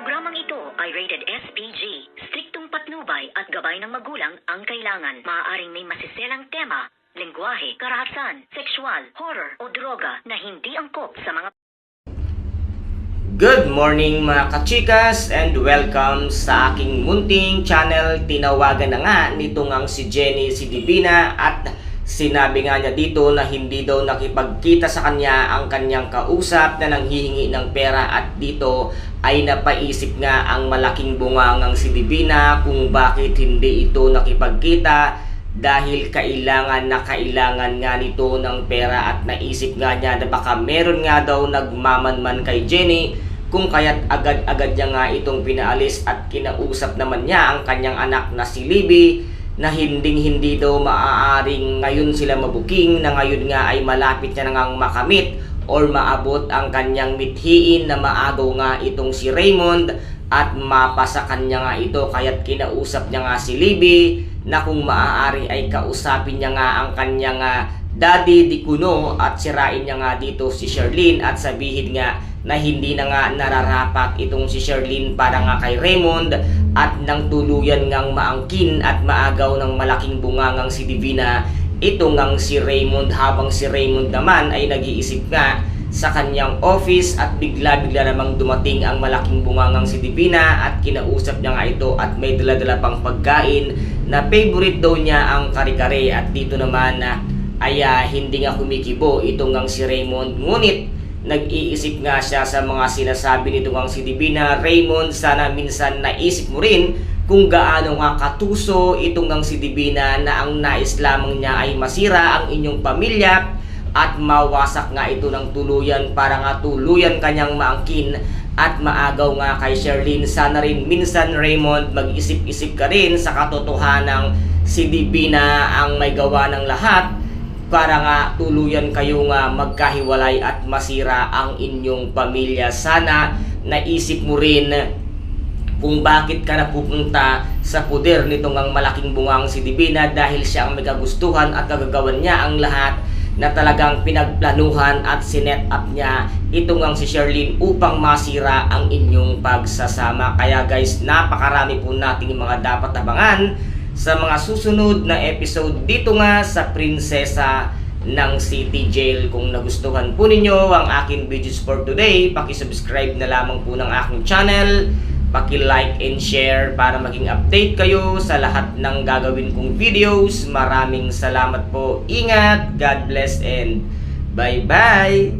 Programang ito ay rated SPG. Striktong patnubay at gabay ng magulang ang kailangan. Maaaring may masiselang tema, lengguwahe, karahasan, sexual, horror o droga na hindi angkop sa mga Good morning mga kachikas and welcome sa aking munting channel. Tinawagan na nga nito ngang si Jenny si Divina at sinabi nga niya dito na hindi daw nakipagkita sa kanya ang kanyang kausap na nanghihingi ng pera at dito ay napaisip nga ang malaking bungangang si Divina kung bakit hindi ito nakipagkita dahil kailangan na kailangan nga nito ng pera at naisip nga niya na baka meron nga daw nagmamanman kay Jenny kung kaya't agad-agad niya nga itong pinaalis at kinausap naman niya ang kanyang anak na si Libby na hinding hindi daw maaaring ngayon sila mabuking na ngayon nga ay malapit niya nang makamit or maabot ang kanyang mithiin na maagaw nga itong si Raymond at mapasa kanya nga ito. Kaya't kinausap niya nga si Libby na kung maaari ay kausapin niya nga ang kanyang ah, daddy di kuno at sirain niya nga dito si Sherlyn at sabihin nga na hindi na nga nararapat itong si Sherlyn para nga kay Raymond at nang tuluyan ngang maangkin at maagaw ng malaking bungangang si Divina ito ngang si Raymond. Habang si Raymond naman ay nag-iisip nga sa kanyang office at bigla-bigla namang dumating ang malaking bungangang si Divina at kinausap niya nga ito at may dala-dala pang pagkain na favorite daw niya ang kare-kare. At dito naman na ay ah, hindi nga kumikibo itong ngang si Raymond. Ngunit nag-iisip nga siya sa mga sinasabi nito ngang si Divina Raymond sana minsan naisip mo rin kung gaano nga katuso itong ngang si Divina na ang nais lamang niya ay masira ang inyong pamilya at mawasak nga ito ng tuluyan para nga tuluyan kanyang maangkin at maagaw nga kay Sherlyn. Sana rin minsan Raymond mag-isip-isip ka rin sa katotohanang si Divina ang may gawa ng lahat para nga tuluyan kayo nga magkahiwalay at masira ang inyong pamilya. Sana naisip mo rin kung bakit ka napupunta sa puder nitong ang malaking bungang si Divina dahil siya ang may at kagagawan niya ang lahat na talagang pinagplanuhan at sinet up niya itong ang si Sherlyn upang masira ang inyong pagsasama. Kaya guys, napakarami po nating mga dapat abangan sa mga susunod na episode dito nga sa Prinsesa ng City Jail. Kung nagustuhan po ninyo ang aking videos for today, paki-subscribe na lamang po ng aking channel, paki-like and share para maging update kayo sa lahat ng gagawin kong videos. Maraming salamat po. Ingat, God bless and bye-bye!